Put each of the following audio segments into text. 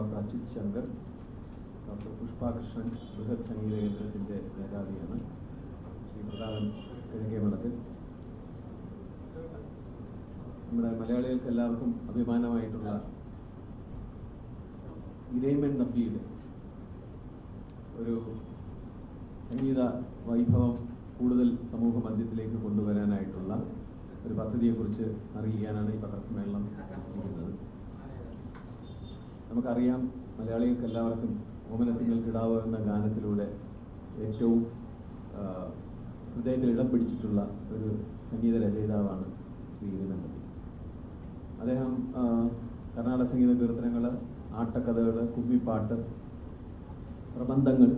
Doctor Achyut Shankar doctor Pushpakrishnan ബൃഹത് സംഗീത കേന്ദ്രത്തിന്റെ മേധാവിയാണ് ശ്രീ പ്രതാപൻ കിഴക്കേമഠത്തിൽ. നമ്മുടെ മലയാളികൾക്ക് എല്ലാവർക്കും അഭിമാനമായിട്ടുള്ള ഇരയിമൻ നമ്പിയുടെ ഒരു സംഗീത വൈഭവം കൂടുതൽ സമൂഹ മധ്യത്തിലേക്ക് കൊണ്ടുവരാനായിട്ടുള്ള ഒരു പദ്ധതിയെക്കുറിച്ച് അറിയിക്കാനാണ് ഈ പത്രസമ്മേളനം വെച്ചിരിക്കുന്നത് നമുക്കറിയാം മലയാളികൾക്ക് എല്ലാവർക്കും ഓമനത്തിങ്ങൾ കിടാവ് എന്ന ഗാനത്തിലൂടെ ഏറ്റവും ഹൃദയത്തിൽ ഇടം പിടിച്ചിട്ടുള്ള ഒരു സംഗീത രചയിതാവാണ് ശ്രീ ഇരവിനന്ദൻ അദ്ദേഹം കർണാടക സംഗീത കീർത്തനങ്ങൾ ആട്ടക്കഥകൾ കുമ്മിപ്പാട്ട് പ്രബന്ധങ്ങൾ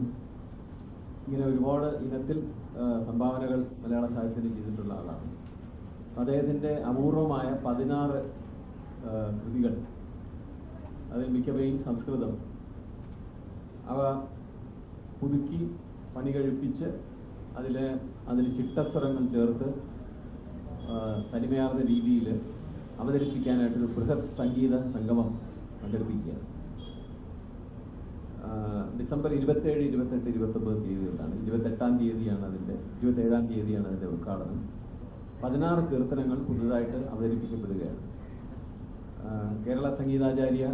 ഇങ്ങനെ ഒരുപാട് ഇനത്തിൽ സംഭാവനകൾ മലയാള സാഹിത്യത്തിൽ ചെയ്തിട്ടുള്ള ആളാണ്. അദ്ദേഹത്തിന്റെ അപൂർവമായ പതിനാറ് കൃതികൾ അതിൽ മിക്കവയും സംസ്കൃതം. അവ പുതുക്കി പണി കഴിപ്പിച്ച് അതിൽ അതിൽ ചിട്ടസ്വരങ്ങൾ ചേർത്ത് തനിമയാർന്ന രീതിയിൽ അവതരിപ്പിക്കാനായിട്ടൊരു ബൃഹത് സംഗീത സംഗമം സംഘടിപ്പിക്കുകയാണ്. ഡിസംബർ ഇരുപത്തേഴ് ഇരുപത്തെട്ട് ഇരുപത്തൊമ്പത് തീയതികളിലാണ് ഇരുപത്തെട്ടാം തീയതിയാണ് അതിന്റെ ഇരുപത്തേഴാം തീയതിയാണ് അതിന്റെ ഉദ്ഘാടനം. പതിനാറ് കീർത്തനങ്ങൾ പുതുതായിട്ട് അവതരിപ്പിക്കപ്പെടുകയാണ്. കേരള സംഗീതാചാര്യ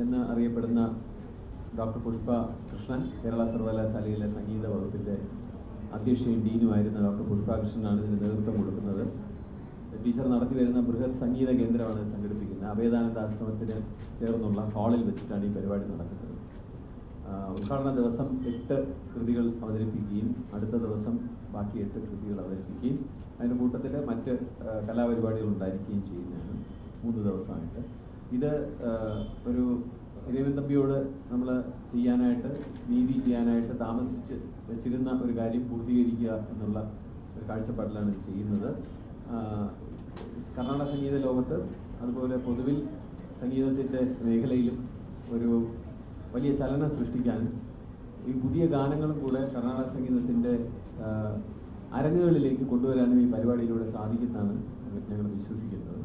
എന്ന് അറിയപ്പെടുന്ന ഡോക്ടർ പുഷ്പ കൃഷ്ണൻ കേരള സർവകലാശാലയിലെ സംഗീത വകുപ്പിന്റെ അധ്യക്ഷയും ഡീനുമായിരുന്ന ഡോക്ടർ പുഷ്പ കൃഷ്ണനാണ് ഇതിന് നേതൃത്വം കൊടുക്കുന്നത്. ടീച്ചർ നടത്തി വരുന്ന ബൃഹത് സംഗീത കേന്ദ്രമാണ് സംഘടിപ്പിക്കുന്നത്. അഭേദാനന്ദ ആശ്രമത്തിന് ചേർന്നുള്ള ഹാളിൽ വെച്ചിട്ടാണ് ഈ പരിപാടി നടക്കുന്നത്. ഉദ്ഘാടന ദിവസം എട്ട് കൃതികൾ അവതരിപ്പിക്കുകയും അടുത്ത ദിവസം ബാക്കി എട്ട് കൃതികൾ അവതരിപ്പിക്കുകയും. അതിന്റെ കൂട്ടത്തിൽ മറ്റ് കലാപരിപാടികൾ ഉണ്ടായിരിക്കുകയും ചെയ്യുന്നതാണ് മൂന്ന് ദിവസമായിട്ട്. ഇത് ഒരു രവീന്ദ്രൻ തമ്പിയോട് നമ്മൾ ചെയ്യാനായിട്ട് നീതി ചെയ്യാനായിട്ട് താമസിച്ച് വെച്ചിരുന്ന ഒരു കാര്യം പൂർത്തീകരിക്കുക എന്നുള്ള ഒരു കാഴ്ചപ്പാടിലാണ് ഇത് ചെയ്യുന്നത്. കർണാടക സംഗീത ലോകത്ത് അതുപോലെ പൊതുവിൽ സംഗീതത്തിന്റെ മേഖലയിലും ഒരു വലിയ ചലനം സൃഷ്ടിക്കാൻ ഈ പുതിയ ഗാനങ്ങളും കൂടെ കർണാടക സംഗീതത്തിന്റെ അരങ്ങുകളിലേക്ക് കൊണ്ടുവരാനും ഈ പരിപാടിയിലൂടെ സാധിക്കുന്നതാണ് ഞങ്ങൾ വിശ്വസിക്കുന്നത്.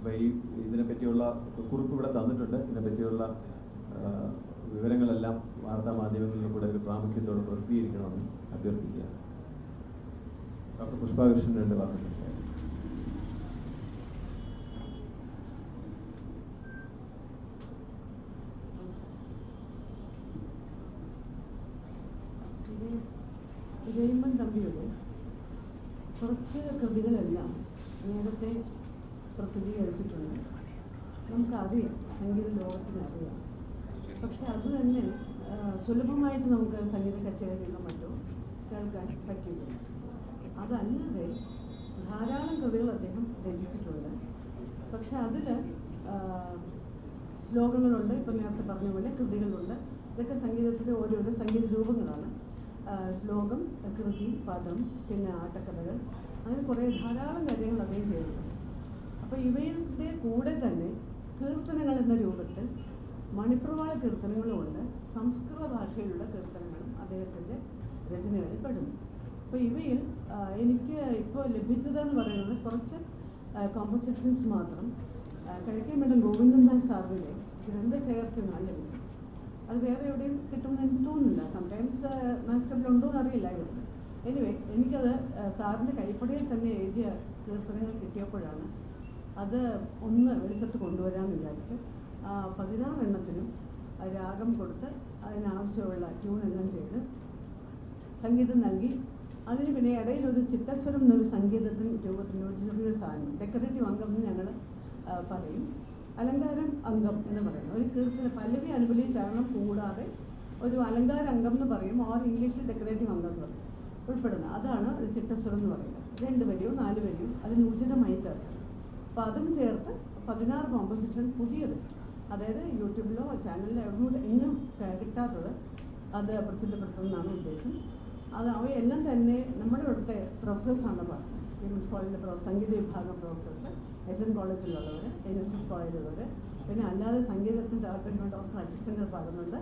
അപ്പോൾ ഇതിനെപ്പറ്റിയുള്ള കുറിപ്പ് ഇവിടെ തന്നിട്ടുണ്ട്. ഇതിനെപ്പറ്റിയുള്ള വിവരങ്ങളെല്ലാം വാർത്താ മാധ്യമങ്ങളിൽ കൂടെ ഒരു പ്രാമുഖ്യത്തോടെ പ്രസിദ്ധീകരിക്കണമെന്ന് അഭ്യർത്ഥിക്കുക ഡോക്ടർ പുഷ്പകൃഷ്ണൻ രണ്ട് വാർത്ത സംസാരിക്കും. കുറച്ച് കൃതികളെല്ലാം നേരത്തെ പ്രസിദ്ധീകരിച്ചിട്ടുണ്ട്. നമുക്കറിയാം സംഗീത ലോകത്തിന് അറിയാം. പക്ഷെ അത് തന്നെ സുലഭമായിട്ട് നമുക്ക് സംഗീത കച്ചേരികളിലും മറ്റും കേൾക്കാൻ പറ്റില്ല. അതല്ലാതെ ധാരാളം കൃതികൾ അദ്ദേഹം രചിച്ചിട്ടുണ്ട്. പക്ഷെ അതിൽ ശ്ലോകങ്ങളുണ്ട് ഇപ്പം നേരത്തെ പറഞ്ഞ പോലെ കൃതികളുണ്ട്. ഇതൊക്കെ സംഗീതത്തിലെ ഓരോരോ സംഗീത രൂപങ്ങളാണ്. ശ്ലോകം കൃതി പദം പിന്നെ ആട്ടക്കഥകൾ. അങ്ങനെ കുറേ ധാരാളം കാര്യങ്ങൾ അദ്ദേഹം ചെയ്തിട്ടുണ്ട്. അപ്പോൾ ഇവയുടെ കൂടെ തന്നെ കീർത്തനങ്ങൾ എന്ന രൂപത്തിൽ മണിപ്രവാള കീർത്തനങ്ങളുമുണ്ട്. സംസ്കൃത ഭാഷയിലുള്ള കീർത്തനങ്ങളും അദ്ദേഹത്തിന്റെ രചനകളിൽ പെടുന്നു. അപ്പോൾ ഇവയിൽ എനിക്ക് ഇപ്പോൾ ലഭിച്ചതെന്ന് പറയുന്നത് കുറച്ച് കോമ്പോസിഷൻസ് മാത്രം. കിഴക്കേ മേഡം ഗോവിന്ദൻ സാറിന്റെ ഗ്രന്ഥശേഖരത്തിൽ നിന്നാണ് ലഭിച്ചത്. അത് വേറെ എവിടെയും കിട്ടുമെന്ന് എനിക്ക് തോന്നുന്നില്ല. സംടൈംസ് മാൻസ്ക്രിപ്റ്റിൽ ഉണ്ടോ എന്ന് അറിയില്ല ഇവിടെ എനിവേ എനിക്കത് സാറിന്റെ കൈപ്പടിയിൽ തന്നെ എഴുതിയ കീർത്തനങ്ങൾ കിട്ടിയപ്പോഴാണ് അത് ഒന്ന് വെളിച്ചത്ത് കൊണ്ടുവരാമെന്ന് വിചാരിച്ച് ആ, പതിനാറ് എണ്ണത്തിനും ആ രാഗം കൊടുത്ത് അതിനാവശ്യമുള്ള ട്യൂണെല്ലാം ചെയ്ത് സംഗീതം നൽകി. അതിന് പിന്നെ ഇടയിൽ ഒരു ചിട്ടസ്വരം എന്നൊരു സംഗീതത്തിന് രൂപത്തിന് ഒരു ചെറിയൊരു സാധനം ഡെക്കറേറ്റീവ് അംഗം എന്ന് ഞങ്ങൾ പറയും. അലങ്കാരം അംഗം എന്ന് പറയുന്നത്. ഒരു കീർത്തന പല്ലവി അനുബലി ചരണം കൂടാതെ ഒരു അലങ്കാര അംഗം എന്ന് പറയും. ഓർ ഇംഗ്ലീഷിൽ ഡെക്കറേറ്റീവ് അംഗം എന്ന് പറയും ഉൾപ്പെടുന്ന അതാണ് ഒരു ചിട്ടസ്വരം എന്ന് പറയുന്നത്. രണ്ട് വരിയോ നാല് വരിയോ അതിന് ഉചിതമായി ചേർക്കണം അപ്പോൾ അതും ചേർത്ത് പതിനാറ് കോമ്പോസിഷൻ പുതിയത്. അതായത് യൂട്യൂബിലോ ചാനലിലോ എവിടെ എങ്ങും കിട്ടാത്തത് അത് പ്രസിദ്ധപ്പെടുത്തുന്നതാണ് ഉദ്ദേശം. അത് അവയെല്ലാം തന്നെ നമ്മുടെ ഇവിടുത്തെ പ്രൊഫസേഴ്സാണ് പറഞ്ഞത് വിമൻസ് കോളേജിലെ പ്രൊഫ സംഗീത വിഭാഗം പ്രൊഫസേഴ്സ് എസ് എൻ കോളേജിലുള്ളവർ എൻ എസ് എസ് കോളേജിലുള്ളവർ പിന്നെ അല്ലാതെ സംഗീതത്തിന് താല്പര്യമുണ്ട് ഡോക്ടർ അച്യുശങ്കർ പാടുന്നുണ്ട്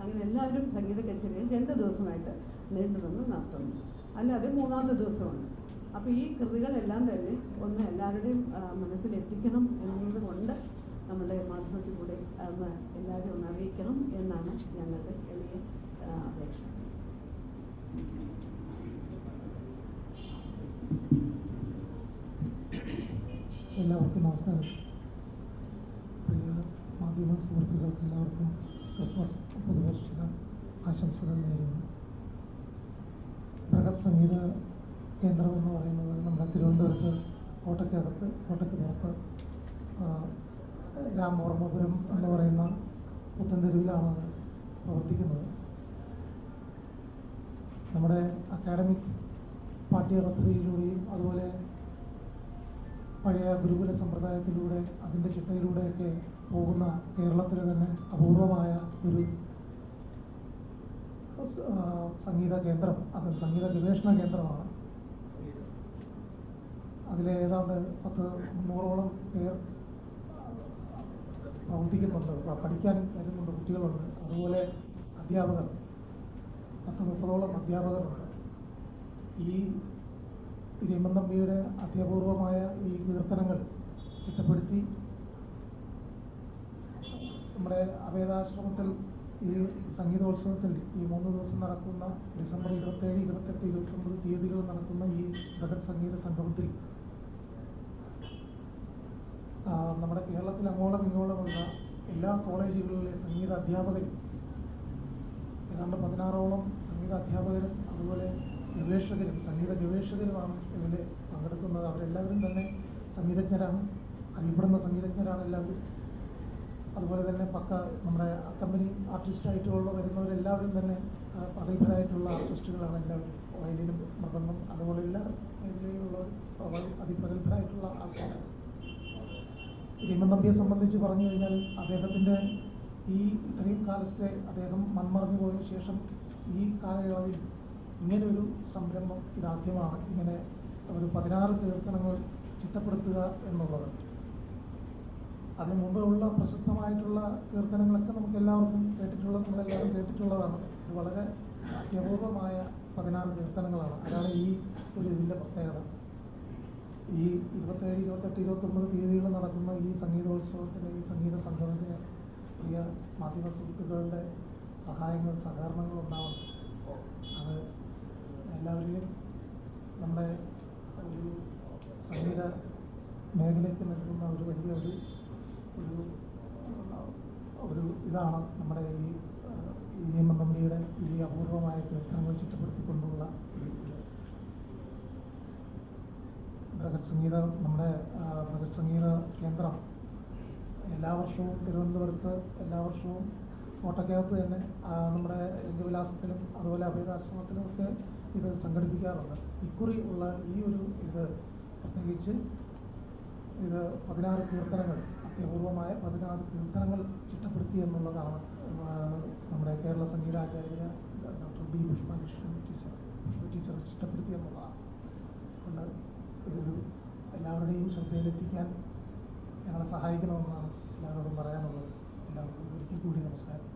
അങ്ങനെ എല്ലാവരും സംഗീത കച്ചേരിയിൽ രണ്ട് ദിവസമായിട്ട് നീണ്ടു നിന്ന് നടത്തുന്നു. അല്ലാതെ മൂന്നാമത്തെ ദിവസമുണ്ട് അപ്പോൾ ഈ കൃതികളെല്ലാം തന്നെ ഒന്ന് എല്ലാവരുടെയും മനസ്സിൽ എത്തിക്കണം എന്നത് കൊണ്ട് നമ്മുടെ മാധ്യമത്തിൽ കൂടെ എല്ലാവരും ഒന്ന് അറിയിക്കണം എന്നാണ് ഞങ്ങളുടെ എളിയ അപേക്ഷ. എല്ലാവർക്കും നമസ്കാരം. പ്രിയ മാധ്യമ സുഹൃത്തുക്കൾക്ക് എല്ലാവർക്കും ക്രിസ്മസ് പുതുവർഷ ആശംസകൾ നേരുന്നു. ബൃഹത് സംഗീത കേന്ദ്രം എന്ന് പറയുന്നത് നമ്മുടെ തിരുവനന്തപുരത്ത് കോട്ടയ്ക്കകത്ത് കോട്ടയ്ക്ക് പുറത്ത് രാമവർമ്മപുരം എന്ന് പറയുന്ന പുത്തൻതെരുവിലാണ് അത് പ്രവർത്തിക്കുന്നത്. നമ്മുടെ അക്കാഡമിക് പാഠ്യ പദ്ധതിയിലൂടെയും അതുപോലെ പഴയ ഗുരുകുല സമ്പ്രദായത്തിലൂടെ അതിന്റെ ചിട്ടയിലൂടെയൊക്കെ പോകുന്ന കേരളത്തിലെ തന്നെ അപൂർവമായ ഒരു സംഗീത കേന്ദ്രം അതൊരു സംഗീത ഗവേഷണ കേന്ദ്രമാണ്. അതിലെ ഏതാണ്ട് പത്ത് മുന്നൂറോളം പേർ പ്രവർത്തിക്കുന്നുണ്ട്. പഠിക്കാൻ വരുന്നുണ്ട് കുട്ടികളുണ്ട്. അതുപോലെ അധ്യാപകർ പത്ത് മുപ്പതോളം അധ്യാപകരുണ്ട്. ഈ രമൻ തമ്പിയുടെ അത്യപൂർവമായ ഈ കീർത്തനങ്ങൾ ചിട്ടപ്പെടുത്തി നമ്മുടെ അവേദാശ്രമത്തിൽ ഈ സംഗീതോത്സവത്തിൽ ഈ മൂന്ന് ദിവസം നടക്കുന്ന ഡിസംബർ ഇരുപത്തേഴ് ഇരുപത്തെട്ട് ഇരുപത്തൊമ്പത് തീയതികൾ നടക്കുന്ന ഈ ബൃഹത് സംഗീത സംഗമത്തിൽ നമ്മുടെ കേരളത്തിൽ അങ്ങോളം ഇങ്ങോളമുള്ള എല്ലാ കോളേജുകളിലെ സംഗീത അധ്യാപകരും ഏതാണ്ട് പതിനാറോളം സംഗീത അധ്യാപകരും അതുപോലെ ഗവേഷകരും സംഗീത ഗവേഷകരുമാണ് ഇതിൽ പങ്കെടുക്കുന്നത്. അവരെല്ലാവരും തന്നെ സംഗീതജ്ഞരാണ്. അറിയപ്പെടുന്ന സംഗീതജ്ഞരാണ് എല്ലാവരും. അതുപോലെ തന്നെ പക്ക നമ്മുടെ കമ്പനി ആർട്ടിസ്റ്റായിട്ടുള്ള വരുന്നവരെല്ലാവരും തന്നെ പ്രഗത്ഭരായിട്ടുള്ള ആർട്ടിസ്റ്റുകളാണ് എല്ലാവരും. വയലിനും മൃദംഗം അതുപോലെ എല്ലാ മേഖലയിലുള്ള അതിപ്രഗത്ഭരായിട്ടുള്ള ആൾക്കാരാണ്. രമൻ നമ്പിയെ സംബന്ധിച്ച് പറഞ്ഞു കഴിഞ്ഞാൽ അദ്ദേഹത്തിന്റെ ഈ ഇത്രയും കാലത്തെ അദ്ദേഹം മൺമറഞ്ഞു പോയ ശേഷം ഈ കാലയളവിൽ ഇങ്ങനെ ഒരു സംരംഭം ഇതാദ്യമാണ്. ഇങ്ങനെ ഒരു പതിനാറ് കീർത്തനങ്ങൾ ചിട്ടപ്പെടുത്തുക എന്നുള്ളത്. അതിനു മുമ്പേ ഉള്ള പ്രശസ്തമായിട്ടുള്ള കീർത്തനങ്ങളൊക്കെ നമുക്ക് എല്ലാവർക്കും കേട്ടിട്ടുള്ളത് നമ്മളെല്ലാവരും കേട്ടിട്ടുള്ളതാണ്. ഇത് വളരെ അത്യപൂർവമായ പതിനാറ് കീർത്തനങ്ങളാണ് അതാണ് ഈ ഒരു ഇതിന്റെ പ്രത്യേകത. ഈ ഇരുപത്തേഴ് ഇരുപത്തെട്ട് ഇരുപത്തൊമ്പത് തീയതികൾ നടക്കുന്ന ഈ സംഗീതോത്സവത്തിന് ഈ സംഗീത സംഗമത്തിന് പ്രിയ മാധ്യമ സുഹൃത്തുക്കളുടെ സഹായങ്ങൾ സഹകരണങ്ങൾ ഉണ്ടാവണം. അത് എല്ലാവരിലും നമ്മുടെ ഒരു സംഗീത മേഖലയ്ക്ക് നൽകുന്ന ഒരു വലിയ ഒരു ഒരു ഒരു ഇതാണ് നമ്മുടെ ഈ നിയമം തമ്പിയുടെ ഈ അപൂർവമായ കീർത്തനങ്ങൾ ചിട്ടപ്പെടുത്തിക്കൊണ്ടുള്ള ഒരു ബൃഹത് സംഗീത നമ്മുടെ പ്രകൃതി സംഗീത കേന്ദ്രം എല്ലാ വർഷവും തിരുവനന്തപുരത്ത് എല്ലാ വർഷവും കോട്ടക്കകത്ത് തന്നെ നമ്മുടെ രംഗവിലാസത്തിലും അതുപോലെ അഭേദാശ്രമത്തിലും ഒക്കെ ഇത് സംഘടിപ്പിക്കാറുണ്ട്. ഇക്കുറി ഉള്ള ഈ ഒരു ഇത് പ്രത്യേകിച്ച് ഇത് പതിനാറ് കീർത്തനങ്ങൾ അത്യപൂർവമായ പതിനാറ് കീർത്തനങ്ങൾ ചിട്ടപ്പെടുത്തി എന്നുള്ളതാണ് നമ്മുടെ Kerala സംഗീതാചാര്യ doctor B Pushpakrishnan teacher Pushpa teacher ചിട്ടപ്പെടുത്തി എന്നുള്ളതാണ്. അതുകൊണ്ട് ഇതൊരു എല്ലാവരുടെയും ശ്രദ്ധയിലെത്തിക്കാൻ ഞങ്ങളെ സഹായിക്കണമെന്നാണ് എല്ലാവരോടും പറയാനുള്ളത്. എല്ലാവർക്കും ഒരിക്കൽ കൂടി നമസ്കാരം.